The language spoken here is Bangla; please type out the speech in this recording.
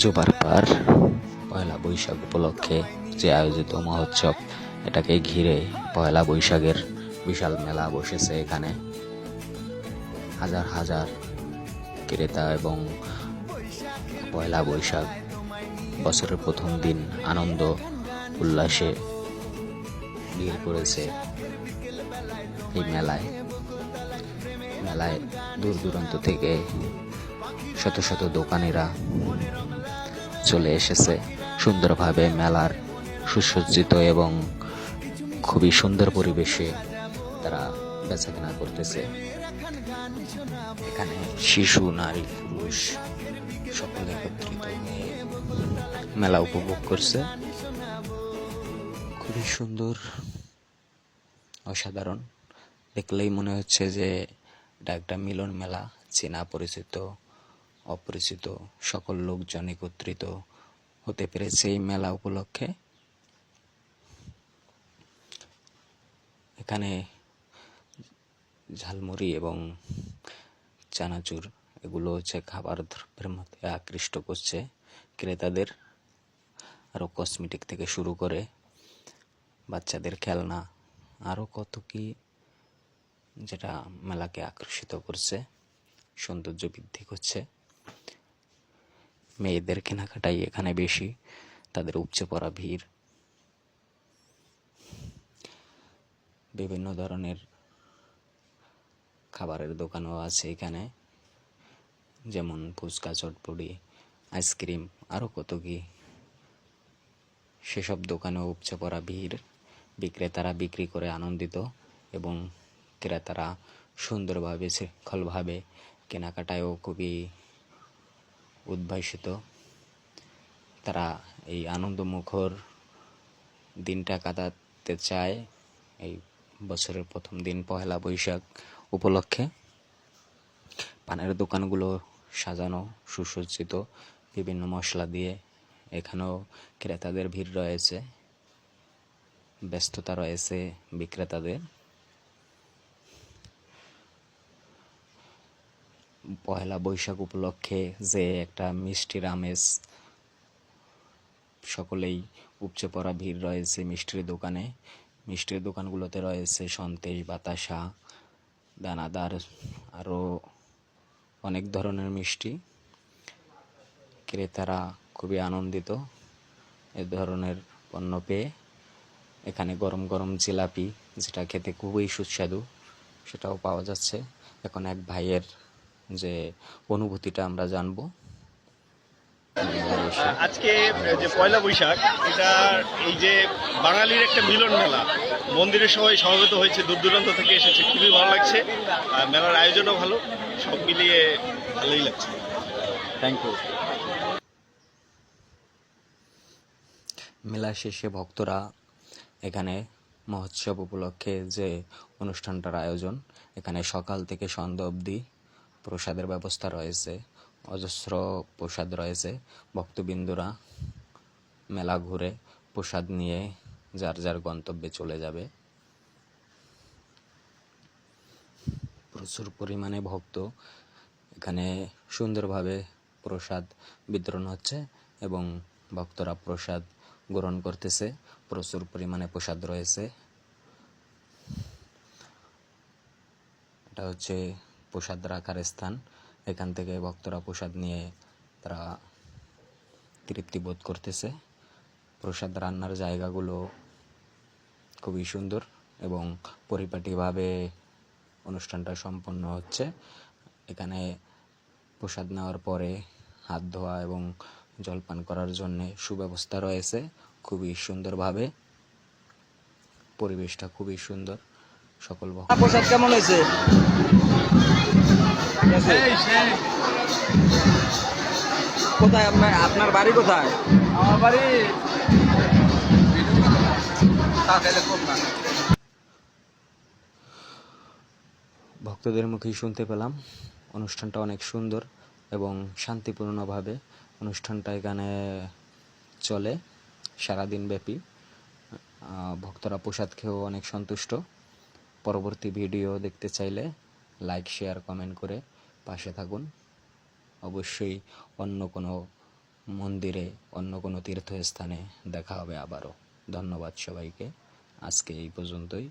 জোবার পার পয়লা বৈশাখ উপলক্ষে যে আয়োজিত মহোৎসব, এটাকে ঘিরে পয়লা বৈশাখের বিশাল মেলা বসেছে এখানে। হাজার হাজার ক্রেতা এবং পয়লা বৈশাখ বছরের প্রথম দিন আনন্দ, উল্লাসে ভিড় করেছে এই মেলায়। মেলায় দূর দূরান্ত থেকে শত শত দোকানিরা চলে এসেছে। সুন্দরভাবে মেলার সুসজ্জিত এবং খুবই সুন্দর পরিবেশে তারা বেচাকেনা করতেছে। এখানে শিশু, নারী, পুরুষ সকলে একত্রিত মেলা উপভোগ করছে। খুবই সুন্দর, অসাধারণ। দেখলেই মনে হচ্ছে যে এটা একটা মিলন মেলা, চেনা পরিচিত অপরিচিত সকল লোকজন একত্রিত হতে পেরেছে এই মেলা উপলক্ষে এখানে ঝালমুড়ি এবং চানাচুর, এগুলো হচ্ছে খাবার দ্রব্যের মধ্যে আকৃষ্ট করছে ক্রেতাদের। আরও কসমেটিক থেকে শুরু করে বাচ্চাদের খেলনা আরও কত কি যেটা মেলাকে আকর্ষিত করছে, সৌন্দর্য বৃদ্ধি করছে। মেয়েদের কেনাকাটাই এখানে বেশি, তাদের উপচে পড়া ভিড়। বিভিন্ন ধরনের খাবারের দোকানও আছে এখানে, যেমন ফুচকা, চটপটি, আইসক্রিম আরও কত কি। সেসব দোকানেও উপচে পড়া ভিড়, বিক্রেতারা বিক্রি করে আনন্দিত এবং ক্রেতারা সুন্দরভাবে, শৃঙ্খলভাবে কেনাকাটায়ও খুবই উদ্ভাসিত। তারা এই আনন্দমুখর দিনটা কাটাতে চায় এই বছরের প্রথম দিন, পহেলা বৈশাখ উপলক্ষে। পানের দোকানগুলো সাজানো, সুসজ্জিত, বিভিন্ন মশলা দিয়ে এখানেও ক্রেতাদের ভিড় রয়েছে, ব্যস্ততা রয়েছে বিক্রেতাদের। পয়লা বৈশাখ উপলক্ষে যে একটা মিষ্টির আমেজ সকলেই উপচে পড়া ভিড় রয়েছে মিষ্টির দোকানে। মিষ্টির দোকানগুলোতে রয়েছে সন্দেশ, বাতাসা, দানাদার আরও অনেক ধরনের মিষ্টি। ক্রেতারা খুবই আনন্দিত এ ধরনের পণ্য পেয়ে। এখানে গরম গরম জিলাপি, যেটা খেতে খুবই সুস্বাদু, সেটাও পাওয়া যাচ্ছে। এখন এক ভাইয়ের যে অনুভূতিটা আমরা জানব। আজকে যে পয়লা বৈশাখ এটা এই যে বাঙালির একটা মিলন মেলা মন্দিরের সবাই সমবেত হয়েছে দূর দূরান্ত থেকে এসেছে খুবই ভালো লাগছে আর মেলার আয়োজনও ভালো সব মিলিয়ে ভালোই লাগছে। থ্যাংক ইউ মেলা শেষে ভক্তরা এখানে মহোৎসব উপলক্ষে যে অনুষ্ঠানটার আয়োজন এখানে সকাল থেকে সন্ধ্যা অবধি প্রসাদের ব্যবস্থা রয়েছে, অজস্র প্রসাদ রয়েছে, ভক্তবিন্দুরা মেলা ঘুরে প্রসাদ নিয়ে যার যার গন্তব্যে চলে যাবে। প্রচুর পরিমাণে ভক্ত এখানে সুন্দরভাবে প্রসাদ বিতরণ হচ্ছে এবং ভক্তরা প্রসাদ গ্রহণ করতেছে, প্রচুর পরিমাণে প্রসাদ রয়েছে। এটা হচ্ছে প্রসাদ রাখার স্থান। এখান থেকে ভক্তরা প্রসাদ নিয়ে তারা তৃপ্তি বোধ করতেছে। প্রসাদ রান্নার জায়গাগুলো খুবই সুন্দর এবং পরিপাটিভাবে অনুষ্ঠানটা সম্পন্ন হচ্ছে। এখানে প্রসাদ নেওয়ার পরে হাত ধোয়া এবং জলপান করার জন্য সুব্যবস্থা রয়েছে খুবই সুন্দরভাবে। পরিবেশটা খুবই সুন্দর। সকল প্রসাদ কেমন হয়েছে? কোথায় আপনার আপনার বাড়ি কোথায়? আমার বাড়ি ভক্তদের মুখেই শুনতে পেলাম। অনুষ্ঠানটা অনেক সুন্দর এবং শান্তিপূর্ণভাবে অনুষ্ঠানটা এখানে চলে সারাদিন ব্যাপী। ভক্তরা প্রসাদ খেয়েও অনেক সন্তুষ্ট। পরবর্তী ভিডিও দেখতে চাইলে লাইক শেয়ার কমেন্ট করে পাশে থাকুন। অবশ্যই অন্য কোনো মন্দিরে, অন্য কোনো তীর্থস্থানে দেখা হবে আবারও। ধন্যবাদ সবাইকে। আজকে এই পর্যন্তই।